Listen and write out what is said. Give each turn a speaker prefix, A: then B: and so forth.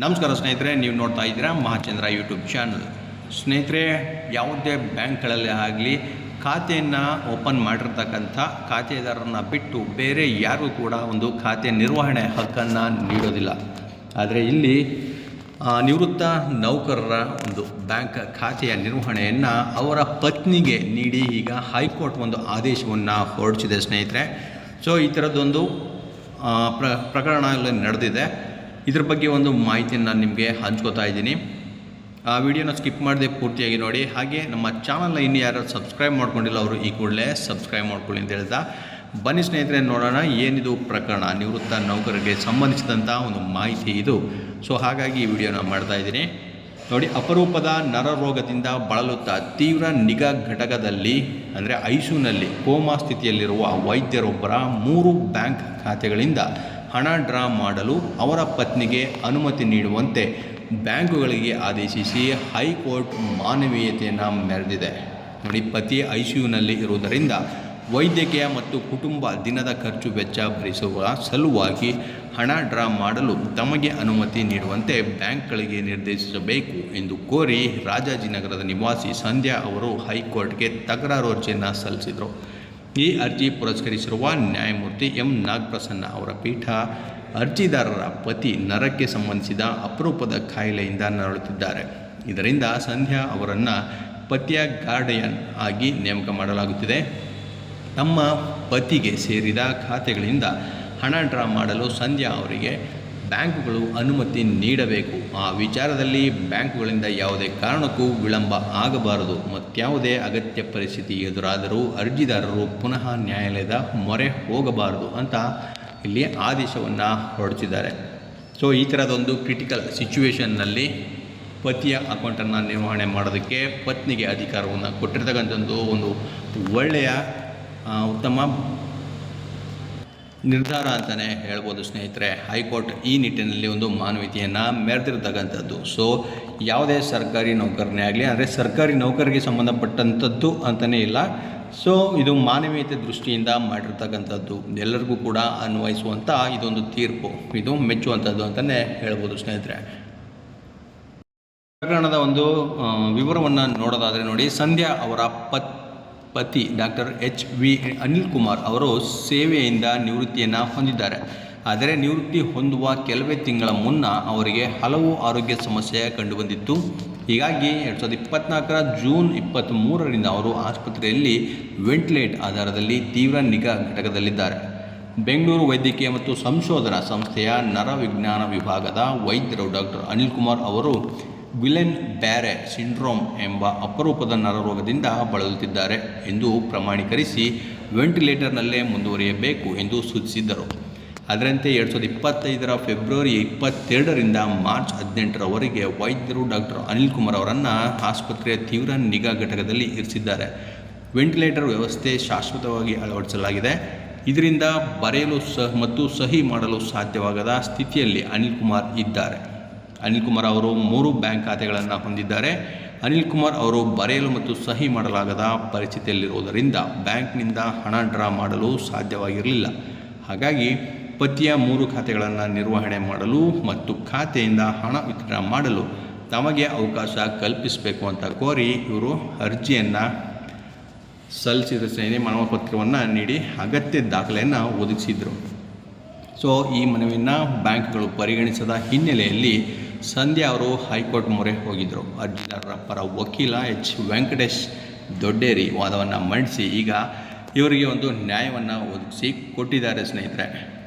A: ನಮಸ್ಕಾರ ಸ್ನೇಹಿತರೆ, ನೀವು ನೋಡ್ತಾ ಇದ್ದೀರಾ ಮಹಾಚಂದ್ರ ಯೂಟ್ಯೂಬ್ ಚಾನಲ್. ಸ್ನೇಹಿತರೆ, ಯಾವುದೇ ಬ್ಯಾಂಕ್ಗಳಲ್ಲಿ ಆಗಲಿ, ಖಾತೆಯನ್ನು ಓಪನ್ ಮಾಡಿರ್ತಕ್ಕಂಥ ಖಾತೆದಾರರನ್ನು ಬಿಟ್ಟು ಬೇರೆ ಯಾರಿಗೂ ಕೂಡ ಒಂದು ಖಾತೆ ನಿರ್ವಹಣೆ ಹಕ್ಕನ್ನು ನೀಡೋದಿಲ್ಲ. ಆದರೆ ಇಲ್ಲಿ ನಿವೃತ್ತ ನೌಕರರ ಒಂದು ಬ್ಯಾಂಕ್ ಖಾತೆಯ ನಿರ್ವಹಣೆಯನ್ನು ಅವರ ಪತ್ನಿಗೆ ನೀಡಿ ಈಗ ಹೈಕೋರ್ಟ್ ಒಂದು ಆದೇಶವನ್ನು ಹೊರಡಿಸಿದೆ ಸ್ನೇಹಿತರೆ. ಸೊ, ಈ ಥರದ್ದೊಂದು ಪ್ರ ಪ್ರಕರಣ ಎಲ್ಲ ನಡೆದಿದೆ. ಇದ್ರ ಬಗ್ಗೆ ಒಂದು ಮಾಹಿತಿಯನ್ನು ನಿಮಗೆ ಹಂಚ್ಕೋತಾ ಇದ್ದೀನಿ. ಆ ವಿಡಿಯೋನ ಸ್ಕಿಪ್ ಮಾಡದೆ ಪೂರ್ತಿಯಾಗಿ ನೋಡಿ. ಹಾಗೆ ನಮ್ಮ ಚಾನಲ್ನ ಇನ್ನು ಯಾರು ಸಬ್ಸ್ಕ್ರೈಬ್ ಮಾಡ್ಕೊಂಡಿಲ್ಲ ಅವರು ಈ ಕೂಡಲೇ ಸಬ್ಸ್ಕ್ರೈಬ್ ಮಾಡ್ಕೊಳ್ಳಿ ಅಂತ ಹೇಳ್ತಾ. ಬನ್ನಿ ಸ್ನೇಹಿತರೆ, ನೋಡೋಣ ಏನಿದು ಪ್ರಕರಣ. ನಿವೃತ್ತ ನೌಕರರಿಗೆ ಸಂಬಂಧಿಸಿದಂಥ ಒಂದು ಮಾಹಿತಿ ಇದು. ಸೊ, ಹಾಗಾಗಿ ಈ ವಿಡಿಯೋನ ಮಾಡ್ತಾ ಇದ್ದೀನಿ. ನೋಡಿ, ಅಪರೂಪದ ನರರೋಗದಿಂದ ಬಳಲುತ್ತಾ ತೀವ್ರ ನಿಗಾ ಘಟಕದಲ್ಲಿ, ಅಂದರೆ ಐಸುನಲ್ಲಿ ಕೋಮಾ ಸ್ಥಿತಿಯಲ್ಲಿರುವ ವೈದ್ಯರೊಬ್ಬರ ಮೂರು ಬ್ಯಾಂಕ್ ಖಾತೆಗಳಿಂದ ಹಣ ಡ್ರಾ ಮಾಡಲು ಅವರ ಪತ್ನಿಗೆ ಅನುಮತಿ ನೀಡುವಂತೆ ಬ್ಯಾಂಕುಗಳಿಗೆ ಆದೇಶಿಸಿ ಹೈಕೋರ್ಟ್ ಮಾನವೀಯತೆಯನ್ನು ಮೆರೆದಿದೆ. ನೋಡಿ, ಪತಿ ಐಸಿಯುನಲ್ಲಿ ಇರುವುದರಿಂದ ವೈದ್ಯಕೀಯ ಮತ್ತು ಕುಟುಂಬ ದಿನದ ಖರ್ಚು ವೆಚ್ಚ ಭರಿಸುವ ಸಲುವಾಗಿ ಹಣ ಡ್ರಾ ಮಾಡಲು ತಮಗೆ ಅನುಮತಿ ನೀಡುವಂತೆ ಬ್ಯಾಂಕ್ಗಳಿಗೆ ನಿರ್ದೇಶಿಸಬೇಕು ಎಂದು ಕೋರಿ ರಾಜಾಜಿನಗರದ ನಿವಾಸಿ ಸಂಧ್ಯಾ ಅವರು ಹೈಕೋರ್ಟ್ಗೆ ತಕರಾರು ಅರ್ಜಿಯನ್ನು ಸಲ್ಲಿಸಿದರು. ಈ ಅರ್ಜಿ ಪುರಸ್ಕರಿಸಿರುವ ನ್ಯಾಯಮೂರ್ತಿ ಎಂ. ನಾಗಪ್ರಸನ್ನ ಅವರ ಪೀಠ ಅರ್ಜಿದಾರರ ಪತಿ ನರಕ್ಕೆ ಸಂಬಂಧಿಸಿದ ಅಪರೂಪದ ಕಾಯಿಲೆಯಿಂದ ನರಳುತ್ತಿದ್ದಾರೆ. ಇದರಿಂದ ಸಂಧ್ಯಾ ಅವರನ್ನು ಪತಿಯ ಗಾರ್ಡಿಯನ್ ಆಗಿ ನೇಮಕ ಮಾಡಲಾಗುತ್ತಿದೆ. ತಮ್ಮ ಪತಿಗೆ ಸೇರಿದ ಖಾತೆಗಳಿಂದ ಹಣ ಡ್ರಾ ಮಾಡಲು ಸಂಧ್ಯಾ ಅವರಿಗೆ ಬ್ಯಾಂಕುಗಳು ಅನುಮತಿ ನೀಡಬೇಕು. ಆ ವಿಚಾರದಲ್ಲಿ ಬ್ಯಾಂಕುಗಳಿಂದ ಯಾವುದೇ ಕಾರಣಕ್ಕೂ ವಿಳಂಬ ಆಗಬಾರದು. ಮತ್ಯಾವುದೇ ಅಗತ್ಯ ಪರಿಸ್ಥಿತಿ ಎದುರಾದರೂ ಅರ್ಜಿದಾರರು ಪುನಃ ನ್ಯಾಯಾಲಯದ ಮೊರೆ ಹೋಗಬಾರದು ಅಂತ ಇಲ್ಲಿ ಆದೇಶವನ್ನು ಹೊರಡಿಸಿದ್ದಾರೆ. ಸೊ ಈ ಥರದೊಂದು ಕ್ರಿಟಿಕಲ್ ಸಿಚುವೇಷನ್ನಲ್ಲಿ ಪತಿಯ ಅಕೌಂಟನ್ನು ನಿರ್ವಹಣೆ ಮಾಡೋದಕ್ಕೆ ಪತ್ನಿಗೆ ಅಧಿಕಾರವನ್ನು ಕೊಟ್ಟಿರ್ತಕ್ಕಂಥದ್ದು ಒಂದು ಒಳ್ಳೆಯ ಉತ್ತಮ ನಿರ್ಧಾರ ಅಂತಲೇ ಹೇಳ್ಬೋದು ಸ್ನೇಹಿತರೆ. ಹೈಕೋರ್ಟ್ ಈ ನಿಟ್ಟಿನಲ್ಲಿ ಒಂದು ಮಾನವೀಯತೆಯನ್ನು ಮೆರೆದಿರ್ತಕ್ಕಂಥದ್ದು. ಸೊ ಯಾವುದೇ ಸರ್ಕಾರಿ ನೌಕರನೇ ಆಗಲಿ, ಅಂದರೆ ಸರ್ಕಾರಿ ನೌಕರಿಗೆ ಸಂಬಂಧಪಟ್ಟಂಥದ್ದು ಅಂತಲೇ ಇಲ್ಲ. ಸೊ ಇದು ಮಾನವೀಯತೆ ದೃಷ್ಟಿಯಿಂದ ಮಾಡಿರ್ತಕ್ಕಂಥದ್ದು. ಎಲ್ಲರಿಗೂ ಕೂಡ ಅನ್ವಯಿಸುವಂಥ ಇದೊಂದು ತೀರ್ಪು. ಇದು ಮೆಚ್ಚುವಂಥದ್ದು ಅಂತಲೇ ಹೇಳ್ಬೋದು ಸ್ನೇಹಿತರೆ. ಪ್ರಕರಣದ ಒಂದು ವಿವರವನ್ನು ನೋಡೋದಾದರೆ ನೋಡಿ. ಸಂಧ್ಯಾ ಅವರ ಪತ್ ಪತಿ doctor H V Anil Kumar ಅವರು ಸೇವೆಯಿಂದ ನಿವೃತ್ತಿಯನ್ನು ಹೊಂದಿದ್ದಾರೆ. ಆದರೆ ನಿವೃತ್ತಿ ಹೊಂದುವ ಕೆಲವೇ ತಿಂಗಳ ಮುನ್ನ ಅವರಿಗೆ ಹಲವು ಆರೋಗ್ಯ ಸಮಸ್ಯೆ ಕಂಡುಬಂದಿತ್ತು. ಹೀಗಾಗಿ ಎರಡು ಸಾವಿರದ ಇಪ್ಪತ್ತ್ನಾಲ್ಕರ ಜೂನ್ ಇಪ್ಪತ್ತ್ಮೂರರಿಂದ ಅವರು ಆಸ್ಪತ್ರೆಯಲ್ಲಿ ವೆಂಟಿಲೇಟ್ ಆಧಾರದಲ್ಲಿ ತೀವ್ರ ನಿಗಾ ಘಟಕದಲ್ಲಿದ್ದಾರೆ. ಬೆಂಗಳೂರು ವೈದ್ಯಕೀಯ ಮತ್ತು ಸಂಶೋಧನಾ ಸಂಸ್ಥೆಯ ನರವಿಜ್ಞಾನ ವಿಭಾಗದ ವೈದ್ಯರು ಡಾಕ್ಟರ್ ಅನಿಲ್ ಕುಮಾರ್ ಅವರು ವಿಲೆನ್ ಬ್ಯಾರೆ ಸಿಂಡ್ರೋಮ್ ಎಂಬ ಅಪರೂಪದ ನರರೋಗದಿಂದ ಬಳಲುತ್ತಿದ್ದಾರೆ ಎಂದು ಪ್ರಮಾಣೀಕರಿಸಿ ವೆಂಟಿಲೇಟರ್ನಲ್ಲೇ ಮುಂದುವರಿಯಬೇಕು ಎಂದು ಸೂಚಿಸಿದ್ದರು. ಅದರಂತೆ ಎರಡು ಸಾವಿರದ ಇಪ್ಪತ್ತೈದರ ಫೆಬ್ರವರಿ ಇಪ್ಪತ್ತೆರಡರಿಂದ ಮಾರ್ಚ್ ಹದಿನೆಂಟರವರೆಗೆ ವೈದ್ಯರು ಡಾಕ್ಟರ್ ಅನಿಲ್ ಕುಮಾರ್ ಅವರನ್ನು ಆಸ್ಪತ್ರೆಯ ತೀವ್ರ ನಿಗಾ ಘಟಕದಲ್ಲಿ ಇರಿಸಿದ್ದಾರೆ. ವೆಂಟಿಲೇಟರ್ ವ್ಯವಸ್ಥೆ ಶಾಶ್ವತವಾಗಿ ಅಳವಡಿಸಲಾಗಿದೆ. ಇದರಿಂದ ಬರೆಯಲು ಸಹ ಮತ್ತು ಸಹಿ ಮಾಡಲು ಸಾಧ್ಯವಾಗದ ಸ್ಥಿತಿಯಲ್ಲಿ ಅನಿಲ್ ಕುಮಾರ್ ಇದ್ದಾರೆ. ಅನಿಲ್ ಕುಮಾರ್ ಅವರು ಮೂರು ಬ್ಯಾಂಕ್ ಖಾತೆಗಳನ್ನು ಹೊಂದಿದ್ದಾರೆ. ಅನಿಲ್ ಕುಮಾರ್ ಅವರು ಬರೆಯಲು ಮತ್ತು ಸಹಿ ಮಾಡಲಾಗದ ಪರಿಸ್ಥಿತಿಯಲ್ಲಿರುವುದರಿಂದ ಬ್ಯಾಂಕ್ನಿಂದ ಹಣ ಡ್ರಾ ಮಾಡಲು ಸಾಧ್ಯವಾಗಿರಲಿಲ್ಲ. ಹಾಗಾಗಿ ಪತಿಯ ಮೂರು ಖಾತೆಗಳನ್ನು ನಿರ್ವಹಣೆ ಮಾಡಲು ಮತ್ತು ಖಾತೆಯಿಂದ ಹಣ ವಿತ್ಡ್ರಾ ಮಾಡಲು ತಮಗೆ ಅವಕಾಶ ಕಲ್ಪಿಸಬೇಕು ಅಂತ ಕೋರಿ ಇವರು ಅರ್ಜಿಯನ್ನು ಸಲ್ಲಿಸಿದ ಸೇನೆ ಮನವ ಪತ್ರವನ್ನು ನೀಡಿ ಅಗತ್ಯ ದಾಖಲೆಯನ್ನು ಒದಗಿಸಿದರು. ಸೊ, ಈ ಮನವಿಯನ್ನು ಬ್ಯಾಂಕ್ಗಳು ಪರಿಗಣಿಸದ ಹಿನ್ನೆಲೆಯಲ್ಲಿ ಸಂಧ್ಯಾ ಅವರು ಹೈಕೋರ್ಟ್ ಮೊರೆ ಹೋಗಿದ್ದರು ಅರ್ಜಿದಾರರ ಪರ ವಕೀಲ ಎಚ್. ವೆಂಕಟೇಶ್ ದೊಡ್ಡೇರಿ ವಾದವನ್ನು ಮಂಡಿಸಿ ಈಗ ಇವರಿಗೆ ಒಂದು ನ್ಯಾಯವನ್ನು ಒದಗಿಸಿ ಕೊಟ್ಟಿದ್ದಾರೆ ಸ್ನೇಹಿತರೆ.